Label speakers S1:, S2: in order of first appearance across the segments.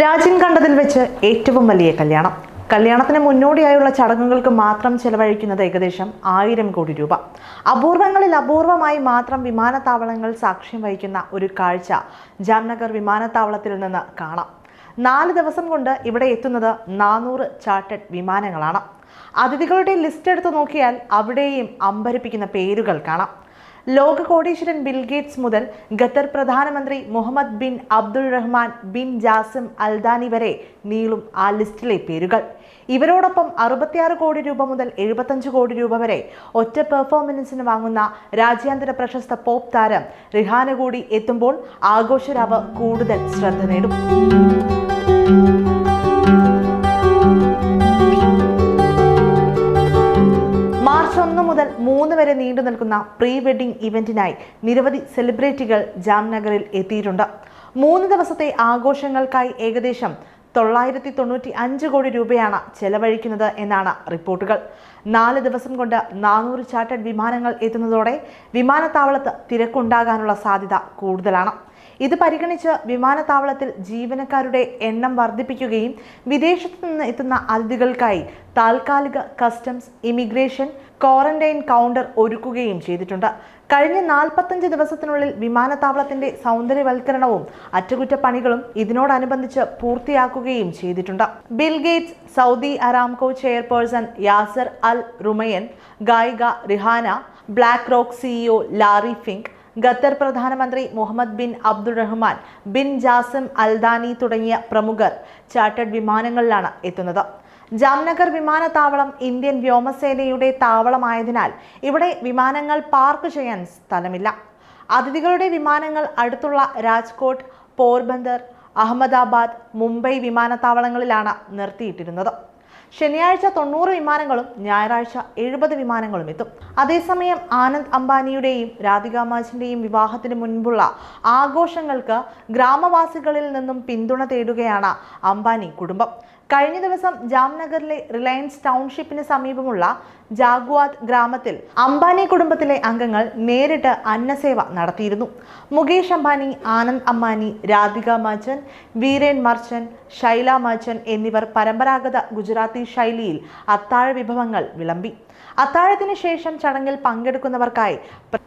S1: രാജ്യം കണ്ടതിൽ വെച്ച് ഏറ്റവും വലിയ കല്യാണം. കല്യാണത്തിന് മുന്നോടിയായുള്ള ചടങ്ങുകൾക്ക് മാത്രം ചെലവഴിക്കുന്നത് ഏകദേശം ആയിരം കോടി രൂപ. അപൂർവങ്ങളിൽ അപൂർവമായി മാത്രം വിമാനത്താവളങ്ങൾ സാക്ഷ്യം വഹിക്കുന്ന ഒരു കാഴ്ച ജാംനഗർ വിമാനത്താവളത്തിൽ നിന്ന് കാണാം. നാല് ദിവസം കൊണ്ട് ഇവിടെ എത്തുന്നത് നാനൂറ് ചാർട്ടഡ് വിമാനങ്ങളാണ്. അതിഥികളുടെ ലിസ്റ്റ് എടുത്ത് നോക്കിയാൽ അവിടെയും അമ്പരിപ്പിക്കുന്ന പേരുകൾ കാണാം. ലോക കോടീശ്വരൻ ബിൽ ഗേറ്റ്സ് മുതൽ ഖത്തർ പ്രധാനമന്ത്രി Mohammed bin Abdul Rahman bin Jassim Al Thani വരെ നീളും ആ ലിസ്റ്റിലെ പേരുകൾ. ഇവരോടൊപ്പം അറുപത്തിയാറ് കോടി രൂപ മുതൽ എഴുപത്തഞ്ച് കോടി രൂപ വരെ ഒറ്റ പെർഫോമൻസിന് വാങ്ങുന്ന രാജ്യാന്തര പ്രശസ്ത പോപ്പ് താരം റിഹാന കൂടി എത്തുമ്പോൾ ആഘോഷരാവ് കൂടുതൽ ശ്രദ്ധ നേടും. വരെ നീണ്ടു നിൽക്കുന്ന പ്രീ വെഡിംഗ് ഇവന്റിനായി നിരവധി സെലിബ്രിറ്റികൾ ജാംനഗറിൽ എത്തിയിട്ടുണ്ട്. മൂന്ന് ദിവസത്തെ ആഘോഷങ്ങൾക്കായി ഏകദേശം തൊള്ളായിരത്തി തൊണ്ണൂറ്റി അഞ്ച് കോടി രൂപയാണ് ചെലവഴിക്കുന്നത് എന്നാണ് റിപ്പോർട്ടുകൾ. നാല് ദിവസം കൊണ്ട് നാനൂറ് ചാർട്ടേഡ് വിമാനങ്ങൾ എത്തുന്നതോടെ വിമാനത്താവളത്ത് തിരക്കുണ്ടാകാനുള്ള സാധ്യത കൂടുതലാണ്. ഇത് പരിഗണിച്ച് വിമാനത്താവളത്തിൽ ജീവനക്കാരുടെ എണ്ണം വർദ്ധിപ്പിക്കുകയും വിദേശത്തു നിന്ന് എത്തുന്ന അതിഥികൾക്കായി താൽക്കാലിക കസ്റ്റംസ് ഇമിഗ്രേഷൻ ക്വാറന്റൈൻ കൗണ്ടർ ഒരുക്കുകയും ചെയ്തിട്ടുണ്ട്. കഴിഞ്ഞ നാൽപ്പത്തഞ്ച് ദിവസത്തിനുള്ളിൽ വിമാനത്താവളത്തിന്റെ സൗന്ദര്യവൽക്കരണവും അറ്റകുറ്റപ്പണികളും ഇതിനോടനുബന്ധിച്ച് പൂർത്തിയാക്കുകയും ചെയ്തിട്ടുണ്ട്. Bill Gates Saudi Aramco chairperson Yasir Al Rumayyan ഗായിക Rihanna BlackRock CEO Larry Fink Qatar പ്രധാനമന്ത്രി Mohammed bin Abdul Rahman bin Jassim Al Thani തുടങ്ങിയ പ്രമുഖർ ചാർട്ടേഡ് വിമാനങ്ങളിലാണ് എത്തുന്നത്. ജാംനഗർ വിമാനത്താവളം ഇന്ത്യൻ വ്യോമസേനയുടെ താവളമായതിനാൽ ഇവിടെ വിമാനങ്ങൾ പാർക്ക് ചെയ്യാൻ സ്ഥലമില്ല. അതിഥികളുടെ വിമാനങ്ങൾ അടുത്തുള്ള രാജ്കോട്ട് പോർബന്ദർ അഹമ്മദാബാദ് മുംബൈ വിമാനത്താവളങ്ങളിലാണ് നിർത്തിയിട്ടിരുന്നത്. ശനിയാഴ്ച തൊണ്ണൂറ് വിമാനങ്ങളും ഞായറാഴ്ച എഴുപത് വിമാനങ്ങളും എത്തും. അതേസമയം ആനന്ദ് അംബാനിയുടെയും രാധിക മാജിന്റെയും വിവാഹത്തിന് മുൻപുള്ള ആഘോഷങ്ങൾക്ക് ഗ്രാമവാസികളിൽ നിന്നും പിന്തുണ തേടുകയാണ് അംബാനി കുടുംബം. കഴിഞ്ഞ ദിവസം ജാംനഗറിലെ റിലയൻസ് ടൗൺഷിപ്പിന് സമീപമുള്ള ജാഗ്വാദ് ഗ്രാമത്തിൽ അംബാനി കുടുംബത്തിലെ അംഗങ്ങൾ നേരിട്ട് അന്നസേവ നടത്തിയിരുന്നു. മുകേഷ് അംബാനി ആനന്ദ് അംബാനി രാധിക മാച്ചൻ വീരേൻ മർച്ചൻ ശൈല മാച്ചൻ എന്നിവർ പരമ്പരാഗത ഗുജറാത്തി ശൈലിയിൽ അത്താഴ വിഭവങ്ങൾ വിളമ്പി. അത്താഴത്തിന് ശേഷം ചടങ്ങിൽ പങ്കെടുക്കുന്നവർക്കായി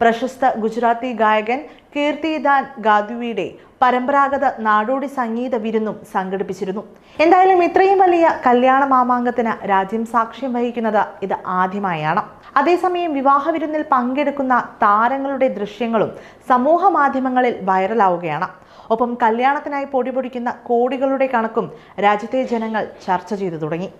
S1: പ്രശസ്ത ഗുജറാത്തി ഗായകൻ കീർത്തിദാൻ ഗാദുവിയുടെ പരമ്പരാഗത നാടോടി സംഗീത വിരുന്നും സംഘടിപ്പിച്ചിരുന്നു. എന്തായാലും ഇത്രയും വലിയ കല്യാണ മാമാങ്കത്തിന് രാജ്യം സാക്ഷ്യം വഹിക്കുന്നത് ഇത് ആദ്യമായാണ്. അതേസമയം വിവാഹ വിരുന്നിൽ പങ്കെടുക്കുന്ന താരങ്ങളുടെ ദൃശ്യങ്ങളും സമൂഹ മാധ്യമങ്ങളിൽ വൈറലാവുകയാണ്. ഒപ്പം കല്യാണത്തിനായി പൊടിപൊടിക്കുന്ന കോടികളുടെ കണക്കും രാജ്യത്തെ ജനങ്ങൾ ചർച്ച ചെയ്തു തുടങ്ങി.